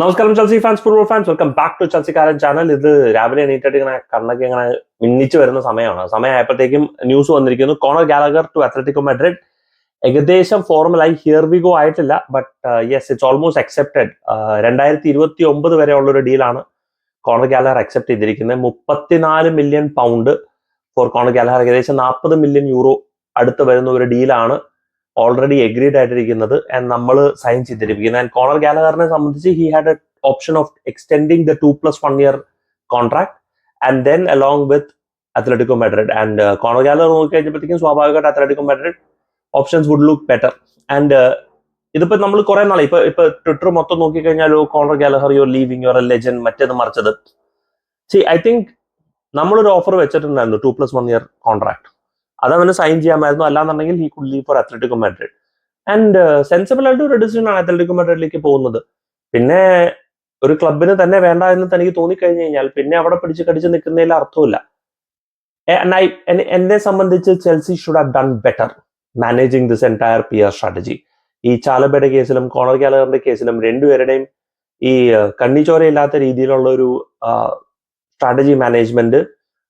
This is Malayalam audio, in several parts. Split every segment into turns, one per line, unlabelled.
നമസ്കാരം Chelsea fans football fans welcome back to ചൽസിക്കാരൻ channel ഇത് രാവിലെ എണീറ്റിട്ട് ഇങ്ങനെ കണ്ണൊക്കെ ഇങ്ങനെ മിന്നിച്ച് വരുന്ന സമയമാണ്. സമയമായപ്പോഴത്തേക്കും ന്യൂസ് വന്നിരിക്കുന്നു. Conor Gallagher to Atletico Madrid ഏകദേശം ഫോർമലായി ഹിയർ വി ഗോ ആയിട്ടില്ല. But yes it's almost accepted രണ്ടായിരത്തി ഇരുപത്തി ഒമ്പത് വരെ ഉള്ള ഒരു ഡീലാണ് കോണർ ഗാലഹർ അക്സെപ്റ്റ് ചെയ്തിരിക്കുന്നത്. മുപ്പത്തിനാല് million pound for Conor Gallagher ഏകദേശം നാൽപ്പത് മില്യൺ യൂറോ അടുത്ത് വരുന്ന ഒരു ഡീലാണ് ഓൾറെഡി എഗ്രീഡ് ആയിട്ടിരിക്കുന്നത് ആൻഡ് നമ്മൾ സൈൻ ചെയ്തിരിക്കുന്നത് ആൻഡ് കോണർ ഗാലഗറിനെ സംബന്ധിച്ച് he had a option of extending the two plus one year contract and then along with Atletico Madrid and Conor Gallagher നോക്കി കഴിഞ്ഞപ്പോഴത്തേക്കും സ്വാഭാവികമായിട്ട് Atletico Madrid options would look better and ഇതിപ്പോ നമ്മൾ കുറെ നാളെ ഇപ്പൊ ഇപ്പൊ ട്വിറ്റർ മൊത്തം നോക്കിക്കഴിഞ്ഞാലോ Conor Gallagher your leaving your legend മറ്റേത് മറിച്ചത്. സി ഐ തിങ്ക് നമ്മളൊരു ഓഫർ വെച്ചിട്ടുണ്ടായിരുന്നു two plus one year contract അത് അവന് സൈൻ ചെയ്യാമായിരുന്നു. അല്ലാന്നുണ്ടെങ്കിൽ he could leave for Atletico Madrid and sensible ആയിട്ട് ഒരു ഡിസിഷൻ ആണ് അത്ലറ്റിക് മെഡ്രിഡിലേക്ക് പോകുന്നത്. പിന്നെ ഒരു ക്ലബിന് തന്നെ വേണ്ട എന്ന് തനിക്ക് തോന്നിക്കഴിഞ്ഞു കഴിഞ്ഞാൽ പിന്നെ അവിടെ പിടിച്ച് കടിച്ച് നിൽക്കുന്നതിൽ അർത്ഥമില്ല എന്നെ- സംബന്ധിച്ച് Chelsea should have done better managing this entire P R strategy ഈ ചാലബയുടെ കേസിലും കോണർ ഗാലറിന്റെ കേസിലും രണ്ടുപേരുടെയും ഈ അഹ്, കണ്ണിച്ചോരയില്ലാത്ത രീതിയിലുള്ള ഒരു സ്ട്രാറ്റജി മാനേജ്മെന്റ്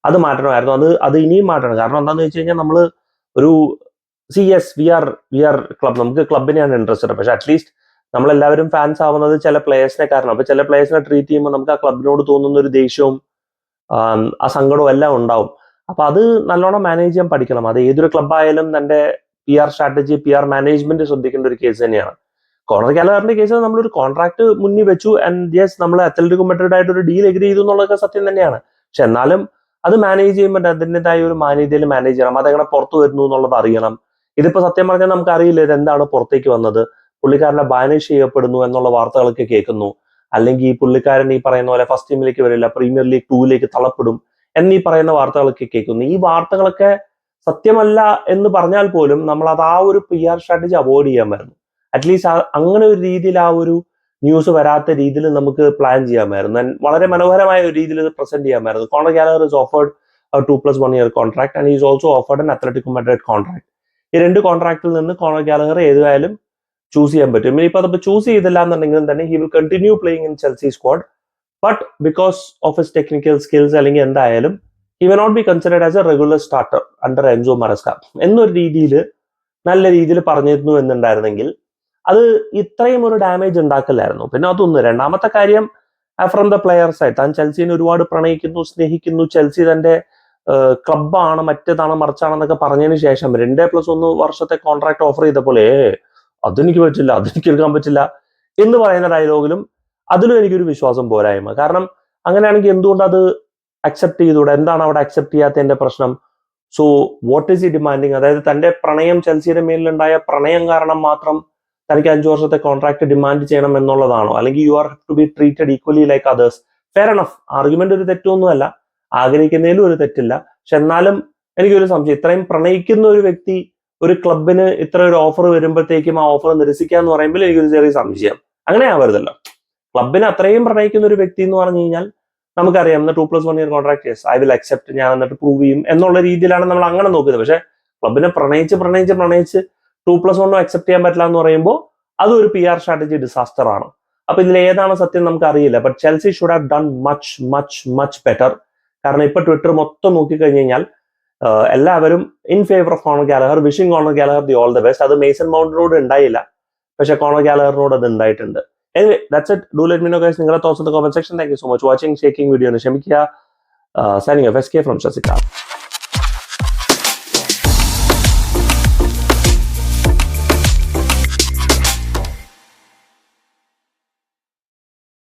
അത് മാറ്റണമായിരുന്നു. അത് അത് ഇനിയും മാറ്റണം. കാരണം എന്താണെന്ന് വെച്ച് കഴിഞ്ഞാൽ നമ്മൾ ഒരു C S V R V R club നമുക്ക് ക്ലബിനെയാണ് ഇൻട്രസ്റ്റഡ് പക്ഷെ അറ്റ്ലീസ്റ്റ് നമ്മളെല്ലാവരും ഫാൻസ് ആവുന്നത് ചില പ്ലേയേഴ്സിനെ കാരണം അപ്പൊ ചില പ്ലേയേഴ്സിനെ ട്രീറ്റ് ചെയ്യുമ്പോൾ നമുക്ക് ആ ക്ലബിനോട് തോന്നുന്ന ഒരു ദേഷ്യവും ആ സങ്കടവും എല്ലാം ഉണ്ടാവും. അപ്പൊ അത് നല്ലോണം മാനേജ് ചെയ്യാൻ പഠിക്കണം. അത് ഏതൊരു ക്ലബായാലും തന്റെ P R strategy P R management ശ്രദ്ധിക്കേണ്ട ഒരു കേസ് തന്നെയാണ്. കോണർ ഗാലറിന്റെ കേസിൽ നമ്മളൊരു കോൺട്രാക്ട് മുന്നിൽ വെച്ചു. ആൻഡ് യെസ് നമ്മൾ അത്ലറ്റിക് മെഡ്രിഡ് ആയിട്ട് ഒരു ഡീൽ എഗ്രി ചെയ്തു എന്നുള്ളതൊക്കെ സത്യം തന്നെയാണ്. പക്ഷെ എന്നാലും അത് മാനേജ് ചെയ്യുമ്പോൾ അതിന്റെതായ ഒരു മാന്യതയിൽ മാനേജ് ചെയ്യണം. അതെങ്ങനെ പുറത്തു വരുന്നു എന്നുള്ളത് അറിയണം. ഇതിപ്പോ സത്യം പറഞ്ഞാൽ നമുക്ക് അറിയില്ല ഇത് എന്താണ് പുറത്തേക്ക് വന്നത്? പുള്ളിക്കാരനെ ബാനിഷ് ചെയ്യപ്പെടുന്നു എന്നുള്ള വാർത്തകളൊക്കെ കേൾക്കുന്നു. അല്ലെങ്കിൽ ഈ പുള്ളിക്കാരൻ ഈ പറയുന്ന പോലെ ഫസ്റ്റ് ടീമിലേക്ക് വരില്ല പ്രീമിയർ ലീഗ് ടൂവിലേക്ക് തള്ളപ്പെടും എന്നീ പറയുന്ന വാർത്തകളൊക്കെ കേൾക്കുന്നു. ഈ വാർത്തകളൊക്കെ സത്യമല്ല എന്ന് പറഞ്ഞാൽ പോലും നമ്മൾ അത് ആ ഒരു പി ആർ സ്ട്രാറ്റജി അവോയ്ഡ് ചെയ്യാമായിരുന്നു അറ്റ്ലീസ്റ്റ് അങ്ങനെ ഒരു രീതിയിൽ ആ ഒരു ന്യൂസ് വരാത്ത രീതിയിൽ നമുക്ക് പ്ലാൻ ചെയ്യാമായിരുന്നു. വളരെ മനോഹരമായ ഒരു രീതിയിൽ ഇത് പ്രസന്റ് ചെയ്യാമായിരുന്നു. Conor Gallagher is offered two plus one year contract and is also offered and Atletico Madrid contract ഈ രണ്ട് കോൺട്രാക്റ്റിൽ നിന്ന് കോണർ ഗാലഹർ ഏതായാലും ചൂസ് ചെയ്യാൻ പറ്റും. ഇനി ഇപ്പോൾ അതിപ്പോൾ ചൂസ് ചെയ്തില്ല എന്നുണ്ടെങ്കിലും തന്നെ he will continue playing in Chelsea squad but because of his technical skills അല്ലെങ്കിൽ എന്തായാലും he we not be considered as a regular starter under Enzo Maresca എന്നൊരു രീതിയിൽ നല്ല രീതിയിൽ പറഞ്ഞിരുന്നു എന്നുണ്ടായിരുന്നെങ്കിൽ അത് ഇത്രയും ഒരു ഡാമേജ് ഉണ്ടാക്കില്ലായിരുന്നു പിന്നെ അതൊന്ന് രണ്ടാമത്തെ കാര്യം ഫ്രം ദ പ്ലെയർ സൈഡ് താൻ ചെൽസിനെ ഒരുപാട് പ്രണയിക്കുന്നു സ്നേഹിക്കുന്നു. ചെൽസി തന്റെ ക്ലബാണ് മറ്റേതാണ് മറിച്ചാണെന്നൊക്കെ പറഞ്ഞതിന് ശേഷം രണ്ടേ പ്ലസ് ഒന്ന് വർഷത്തെ കോൺട്രാക്ട് ഓഫർ ചെയ്തപ്പോൾ ഏ അതെനിക്ക് പറ്റില്ല അതെനിക്ക് എടുക്കാൻ പറ്റില്ല എന്ന് പറയുന്ന ഡയലോഗിലും അതിലും എനിക്കൊരു വിശ്വാസം പോരായ്മ. കാരണം അങ്ങനെയാണെങ്കിൽ എന്തുകൊണ്ട് അത് അക്സെപ്റ്റ് ചെയ്തുകൂടെ? എന്താണ് അവിടെ അക്സെപ്റ്റ് ചെയ്യാത്തതിന്റെ പ്രശ്നം? സോ വാട്ട് ഈസ് ഈ ഡിമാൻഡിങ് അതായത് തന്റെ പ്രണയം ചെൽസിയുടെ മേലിലുണ്ടായ പ്രണയം കാരണം മാത്രം തനിക്ക് അഞ്ചു വർഷത്തെ കോൺട്രാക്ട് ഡിമാൻഡ് ചെയ്യണം എന്നുള്ളതാണോ? അല്ലെങ്കിൽ you are to be treated equally like others fair enough argument ഒരു തെറ്റൊന്നുമല്ല. ആഗ്രഹിക്കുന്നതിലും ഒരു തെറ്റില്ല. പക്ഷെ എന്നാലും എനിക്കൊരു സംശയം. ഇത്രയും പ്രണയിക്കുന്ന ഒരു വ്യക്തി ഒരു ക്ലബിന് ഇത്ര ഒരു ഓഫർ വരുമ്പോഴത്തേക്കും ആ ഓഫർ നിരസിക്കുക എന്ന് പറയുമ്പോൾ എനിക്കൊരു ചെറിയ സംശയം. അങ്ങനെ ആവരുതല്ലോ. ക്ലബിന് അത്രയും പ്രണയിക്കുന്ന ഒരു വ്യക്തി എന്ന് പറഞ്ഞു കഴിഞ്ഞാൽ നമുക്കറിയാം two plus one year contract yes I will accept ഞാൻ എന്നിട്ട് പ്രൂവ് ചെയ്യും എന്നുള്ള രീതിയിലാണ് നമ്മൾ അങ്ങനെ നോക്കുന്നത്. പക്ഷെ ക്ലബിനെ പ്രണയിച്ച് പ്രണയിച്ച് പ്രണയിച്ച് ടു പ്ലസ് വണ്ണോ അക്സെപ്റ്റ് ചെയ്യാൻ പറ്റില്ല എന്ന് പറയുമ്പോൾ അതൊരു പി ആർ സ്ട്രാറ്റജി ഡിസാസ്റ്റർ ആണ്. അപ്പൊ ഇതിൽ ഏതാണ് സത്യം നമുക്ക് അറിയില്ല but Chelsea should have done much much much better കാരണം ഇപ്പൊ ട്വിറ്റർ മൊത്തം നോക്കിക്കഴിഞ്ഞ് കഴിഞ്ഞാൽ എല്ലാവരും in favour of Conor Gallagher wishing Conor Gallagher the all the best അത് മേസൺ മൗണ്ടിനോട് ഉണ്ടായില്ല. പക്ഷെ കോണർ ഗാലഹറിനോട് അത് ഉണ്ടായിട്ടുണ്ട്. Anyway that's it do let me know guys നിങ്ങളുടെ thoughts in comment section thank you so much watching shaking video ക്ഷമിക്കുക. Signing F S K from ശസിക